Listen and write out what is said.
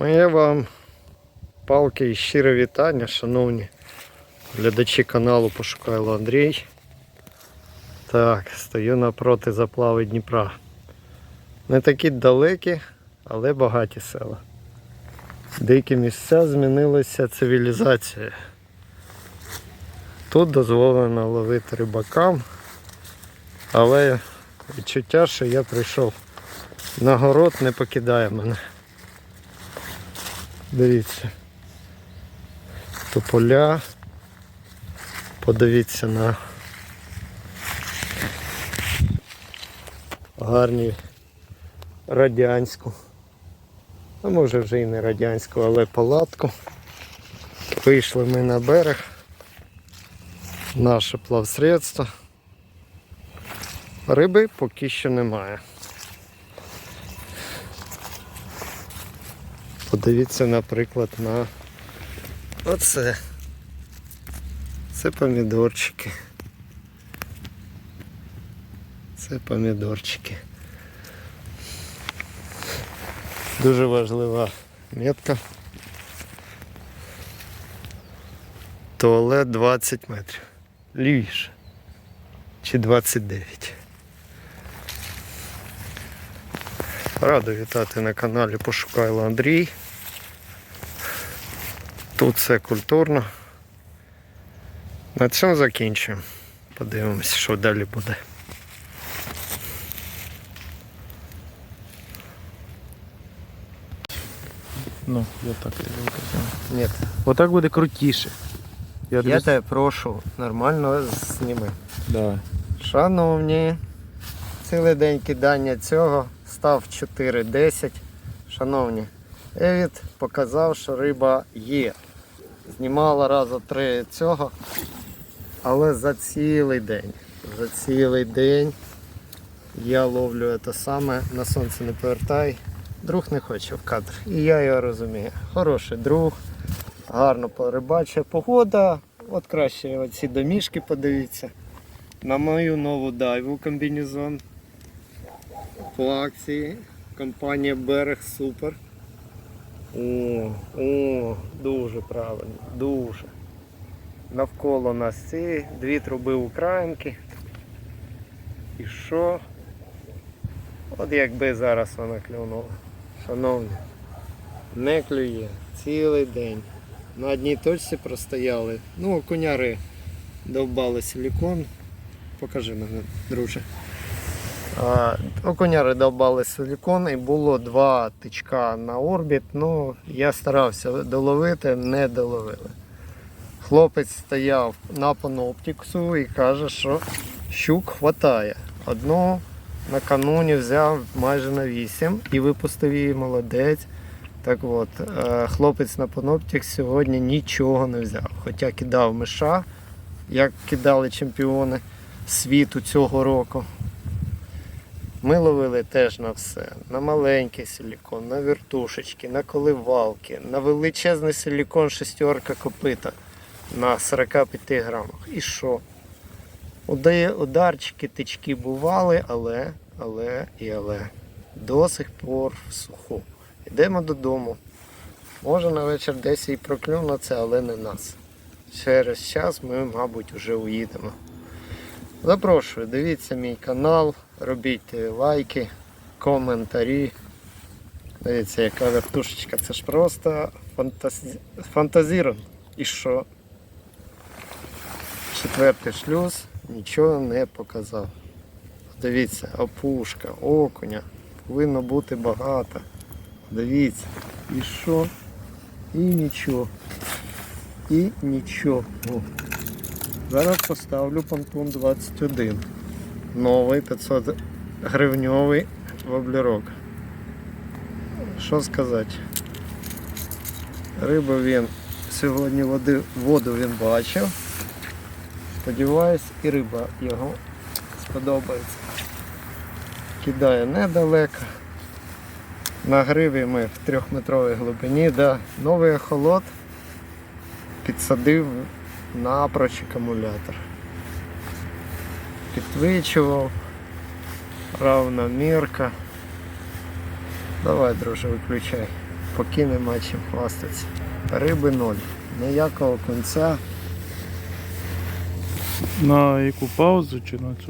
Моє вам палки і щире вітання, шановні глядачі каналу Пошукайло Андрій. Так, стою напроти заплави Дніпра. Не такі далекі, але багаті села. Деякі місця змінилася цивілізація. Тут дозволено ловити рибакам, але відчуття, що я прийшов на город, не покидає мене. Дивіться. Тополя. Подивіться на гарні радянську. А може вже і не радянську, але палатку. Вийшли ми на берег. Наше плавсредство. Риби поки що немає. Подивіться, наприклад, на оце. Це помідорчики. Це помідорчики. Дуже важлива метка. Туалет 20 метрів. Лівіше. Чи 29. Радий вітати на каналі Пошукайло Андрій. Тут все культурно. На цьому закінчуємо. Подивимося, що далі буде. Ну, я так тобі казав. Ні, Отак буде крутіше. Я, я тебе прошу, нормально зніми. Давай. Шановні, цілий день кидання цього став 4.10. Шановні, Евід показав, що риба є. Знімала разу три цього, але за цілий день. За цілий день я ловлю те саме, на сонце не повертай. Друг не хоче в кадр. І я його розумію. Хороший друг, гарно порибачує. Погода, от краще оці домішки подивіться. На мою нову дайву комбінезон. По акції. Компанія Берег Супер. О, о, дуже правильно, дуже. Навколо нас ці дві труби українки. І що? От якби зараз вона клюнула. Шановні, не клює цілий день. На одній точці простояли. Ну, окуняри довбали силікон. Покажи мене, друже. А, Окуняри довбали силікон і було два тичка на орбіт. Ну, я старався доловити, не доловили. Хлопець стояв на паноптиксу і каже, що щук хватає. Одну накануні взяв майже на 8 і випустив її молодець. Так от, е, хлопець на паноптик сьогодні нічого не взяв. Хоча кидав миша, як кидали чемпіони світу цього року. Ми ловили теж на все. На маленький силікон, на вертушечки, на коливалки, на величезний силікон шестерка копита на 45 грамах. І що? Ударчики, тички бували, але, але і але. До сих пор в суху. Йдемо додому. Може на вечір десь і проклюну це, але не нас. Через час ми, мабуть, вже уїдемо. Запрошую, дивіться мій канал, робіть лайки, коментарі. Дивіться, яка вертушечка. Це ж просто фантазі... фантазірон. І що? Четвертий шлюз нічого не показав. Дивіться, опушка, окуня. Повинно бути багато. Дивіться. І що? І нічого. І нічого. Зараз поставлю понтон 21. Новий 500 гривньовий воблерок. Що сказати? Рибу він сьогодні води, воду він бачив. Сподіваюсь, і риба його сподобається. Кидає недалеко. На гриві ми в трьохметровій глибині, да. новий ехолот підсадив напроч акумулятор. Підвичував, равномірка. Давай, друже, виключай. поки нема чим хвастатися. Риби ноль. Ніякого кінця. На яку паузу чи на цю?